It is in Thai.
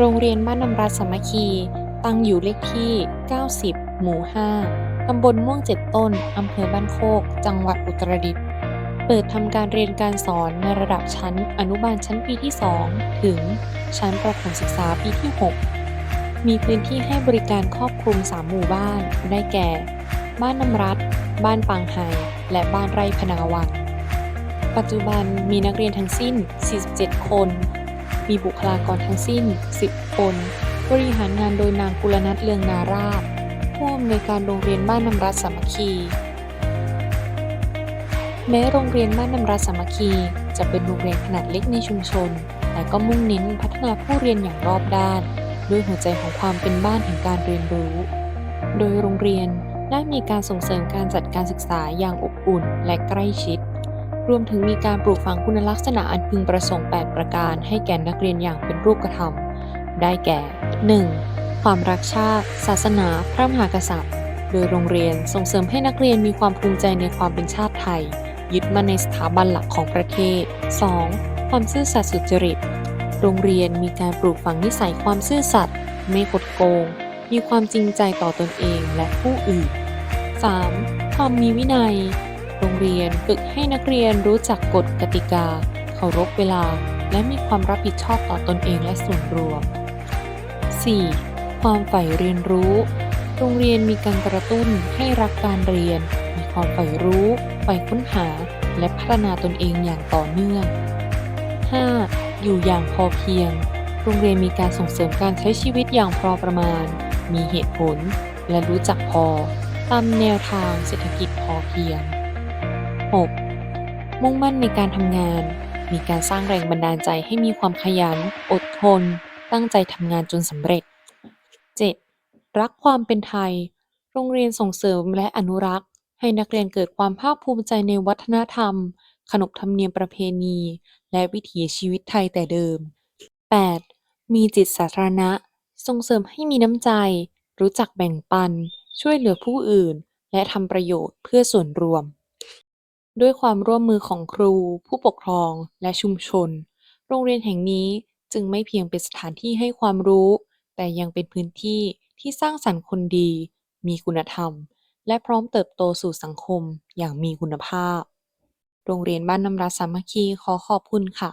โรงเรียนบ้านน้ำรัตสามัคคี ตั้งอยู่เลขที่ 90 หมู่ 5 ตำบลม่วงเจ็ดต้น อำเภอบ้านโคก จังหวัดอุตรดิตถ์ เปิดทำการเรียนการสอนในระดับชั้นอนุบาลชั้นปีที่ 2 ถึงชั้นประถมศึกษาปีที่ 6 มีพื้นที่ให้บริการครอบคลุม 3 หมู่บ้าน ได้แก่ บ้านน้ำรัตบ้านปางไฮ และบ้านไร่พนาวันปัจจุบันมีนักเรียนทั้งสิ้น 47 คน มีบุคลากรทั้งสิ้น 10 คน บริหารงานโดยนางกุลนัทเลืองนาราชผู้อำนวยการโรงเรียนบ้านน้ำรัตสามัคคี แม้โรงเรียนบ้านน้ำรัตสามัคคี จะเป็นโรงเรียนขนาดเล็กในชุมชน แต่ก็มุ่งเน้นพัฒนาผู้เรียนอย่างรอบด้าน ด้วยหัวใจของความเป็นบ้านแห่งการเรียนรู้ โดยโรงเรียนได้มีการส่งเสริมการจัดการศึกษาอย่างอบอุ่นและใกล้ชิด รวมถึงมีการปลูกฝังคุณลักษณะอันพึงประสงค์ 8 ประการ ให้แก่นักเรียนอย่างเป็นรูปธรรม ได้แก่ 1. ความรักชาติ ศาสนา พระมหากษัตริย์ โดยโรงเรียนส่งเสริมให้นักเรียนมีความภูมิใจในความเป็นชาติไทย ยึดมั่นในสถาบันหลักของประเทศ 2. ความซื่อสัตย์สุจริต โรงเรียนมีการปลูกฝังนิสัยความซื่อสัตย์ ไม่คดโกง มีความจริงใจต่อตนเองและผู้อื่น 3. ความมีวินัย โรงเรียนฝึกให้นักเรียนรู้จักกฎกติกา เคารพเวลา และมีความรับผิดชอบต่อตนเองและส่วนรวม 4. ความใฝ่เรียนรู้ โรงเรียนมีการกระตุ้นให้รักการเรียน มีความใฝ่รู้ใฝ่ค้นหา และพัฒนาตนเองอย่างต่อเนื่อง 5. อยู่อย่างพอเพียง โรงเรียนมีการส่งเสริมการใช้ชีวิตอย่างพอประมาณ มีเหตุผล และรู้จักพอ ตามแนวทางเศรษฐกิจพอเพียง 6. มุ่งมั่นในการทำงาน มีการสร้างแรงบันดาลใจให้มีความขยัน อดทน ตั้งใจทำงานจนสำเร็จ 7. รักความเป็นไทย โรงเรียนส่งเสริมและอนุรักษ์ ให้นักเรียนเกิดความภาคภูมิใจในวัฒนธรรม ขนบธรรมเนียมประเพณี และวิถีชีวิตไทยแต่เดิม 8. มีจิตสาธารณะ ส่งเสริมให้มีน้ำใจ รู้จักแบ่งปัน ช่วยเหลือผู้อื่น และทำประโยชน์เพื่อส่วนรวม ด้วยความร่วมมือของครู ผู้ปกครอง และชุมชน โรงเรียนแห่งนี้จึงไม่เพียงเป็นสถานที่ให้ความรู้ แต่ยังเป็นพื้นที่ที่สร้างสรรค์คนดี มีคุณธรรม และพร้อมเติบโตสู่สังคมอย่างมีคุณภาพ โรงเรียนบ้านน้ำรัสามัคคีขอขอบคุณค่ะ